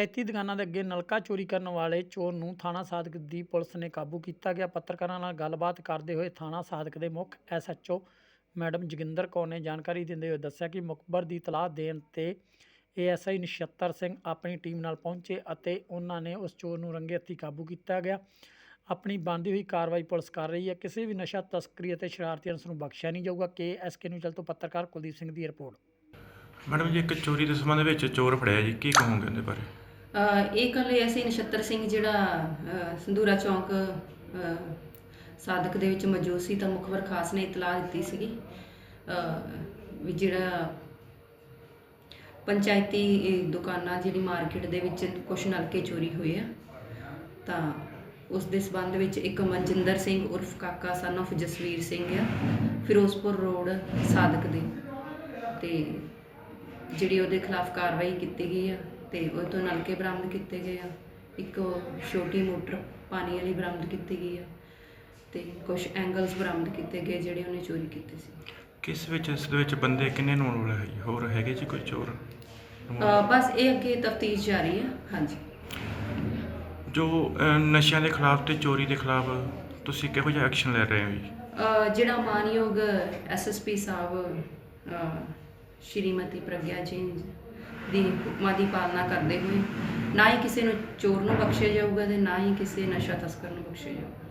ਪੰਚਾਇਤੀ ਦੁਕਾਨਾਂ ਦੇ ਅੱਗੇ ਨਲਕਾ ਚੋਰੀ ਕਰਨ ਵਾਲੇ ਚੋਰ ਨੂੰ ਥਾਣਾ ਸਾਦਕ ਦੀ ਪੁਲਿਸ ਨੇ ਕਾਬੂ ਕੀਤਾ ਗਿਆ। ਪੱਤਰਕਾਰਾਂ ਨਾਲ ਗੱਲਬਾਤ ਕਰਦੇ ਹੋਏ ਥਾਣਾ ਸਾਦਕ ਦੇ ਮੁੱਖ ਐਸਐਚਓ ਮੈਡਮ ਜੋਗਿੰਦਰ ਕੌਰ ਨੇ ਜਾਣਕਾਰੀ ਦਿੰਦੇ ਹੋਏ ਦੱਸਿਆ ਕਿ ਮੁਖਬਰ ਦੀ ਤਲਾਹ ਦੇਣ ਤੇ ਏਐਸਆਈ ਨਛੱਤਰ ਸਿੰਘ ਆਪਣੀ ਟੀਮ ਨਾਲ ਪਹੁੰਚੇ ਅਤੇ ਉਹਨਾਂ ਨੇ ਉਸ ਚੋਰ ਨੂੰ ਰੰਗੇ ਹੱਥੀਂ ਕਾਬੂ ਕੀਤਾ ਗਿਆ। ਆਪਣੀ ਬਣਦੀ ਹੋਈ ਕਾਰਵਾਈ ਪੁਲਿਸ ਕਰ ਰਹੀ ਹੈ। ਕਿਸੇ ਵੀ ਨਸ਼ਾ, ਤਸਕਰੀ ਅਤੇ ਸ਼ਰਾਰਤੀ ਅਨਸਰ ਨੂੰ ਬਖਸ਼ਿਆ ਨਹੀਂ ਜਾਊਗਾ। ਕੇ ਨੂੰ ਨਿਊਜ਼ ਤੋਂ ਪੱਤਰਕਾਰ ਕੁਲਦੀਪ ਸਿੰਘ ਦੀ ਰਿਪੋਰਟ। ਮੈਡਮ ਜੀ, ਇੱਕ ਚੋਰੀ ਦੇ ਸੰਬੰਧ ਵਿੱਚ ਚੋਰ ਫੜਿਆ ਜੀ। ਕੀ ਕਹੋਗੇ ਉਹਦੇ ਬਾਰੇ? ਇਹ ਕੱਲ ਐਸੇ ਨਛੱਤਰ ਸਿੰਘ ਜਿਹੜਾ ਸੰਧੂਰਾ ਚੌਂਕ ਅ, ਸਾਦਕ ਦੇ ਵਿੱਚ ਮੌਜੂਦ ਸੀ ਤਾਂ ਮੁਖਬਰ ਖਾਸ ਨੇ ਇਤਲਾਹ ਦਿੱਤੀ ਸੀਗੀ। ਵੀ ਜਿਹੜਾ ਪੰਚਾਇਤੀ ਦੁਕਾਨਾਂ ਜਿਹੜੀ ਮਾਰਕੀਟ ਦੇ ਵਿੱਚ ਕੁਝ ਨਲਕੇ ਚੋਰੀ ਹੋਏ ਆ ਤਾਂ ਉਸ ਦੇ ਸਬੰਧ ਵਿੱਚ ਇੱਕ ਮਨਜਿੰਦਰ ਸਿੰਘ ਉਰਫ ਕਾਕਾ ਸਨ of ਜਸਵੀਰ ਸਿੰਘ ਆ ਫਿਰੋਜ਼ਪੁਰ ਰੋਡ ਸਾਦਕ ਦੇ। ਤੇ ਜਿਹੜੀ ਉਹਦੇ ਖਿਲਾਫ ਕਾਰਵਾਈ ਕੀਤੀ ਗਈ ਆ ਤੇ ਉਹ ਤੋਂ ਨਲਕੇ ਬਰਾਮਦ ਕੀਤੇ ਗਏ ਆ। ਇੱਕ ਛੋਟੀ ਮੋਟਰ ਪਾਣੀ ਵਾਲੀ ਬਰਾਮਦ ਕੀਤੀ ਗਈ ਆ ਤੇ ਕੁਝ ਐਂਗਲਸ ਬਰਾਮਦ ਕੀਤੇ ਗਏ ਜਿਹੜੇ ਉਹਨੇ ਚੋਰੀ ਕੀਤੇ ਸੀ। ਕਿਸ ਵਿੱਚ ਇਸ ਦੇ ਵਿੱਚ ਬੰਦੇ ਕਿੰਨੇ ਨੂੰ ਰੋਲ ਹੈ ਜੀ ਹੋਰ ਹੈਗੇ ਜੀ ਕੋਈ ਚੋਰ? ਬਸ ਇਹ ਅੱਗੇ ਤਫਤੀਸ਼ ਜਾਰੀ ਆ। ਹਾਂਜੀ। ਜੋ ਅਹ, ਨਸ਼ਿਆਂ ਦੇ ਖਿਲਾਫ ਤੇ ਚੋਰੀ ਦੇ ਖਿਲਾਫ ਤੁਸੀਂ ਕਿਹੋ ਜਿਹਾ ਐਕਸ਼ਨ ਲੈ ਰਹੇ ਹੋ ਜੀ? ਜਿਹੜਾ ਮਾਨਯੋਗ ਐਸਐਸਪੀ ਸਾਹਿਬ ਸ਼੍ਰੀਮਤੀ ਪ੍ਰਗਿਆ ਜੈਨ ਦੀ ਹੁਕਮਾਂ ਦੀ ਪਾਲਣਾ ਕਰਦੇ ਹੋਏ, ਨਾ ਹੀ ਕਿਸੇ ਨੂੰ ਚੋਰ ਨੂੰ ਬਖਸ਼ਿਆ ਜਾਊਗਾ ਤੇ ਨਾ ਹੀ ਕਿਸੇ ਨਸ਼ਾ ਤਸਕਰ ਨੂੰ ਬਖਸ਼ਿਆ ਜਾਊਗਾ।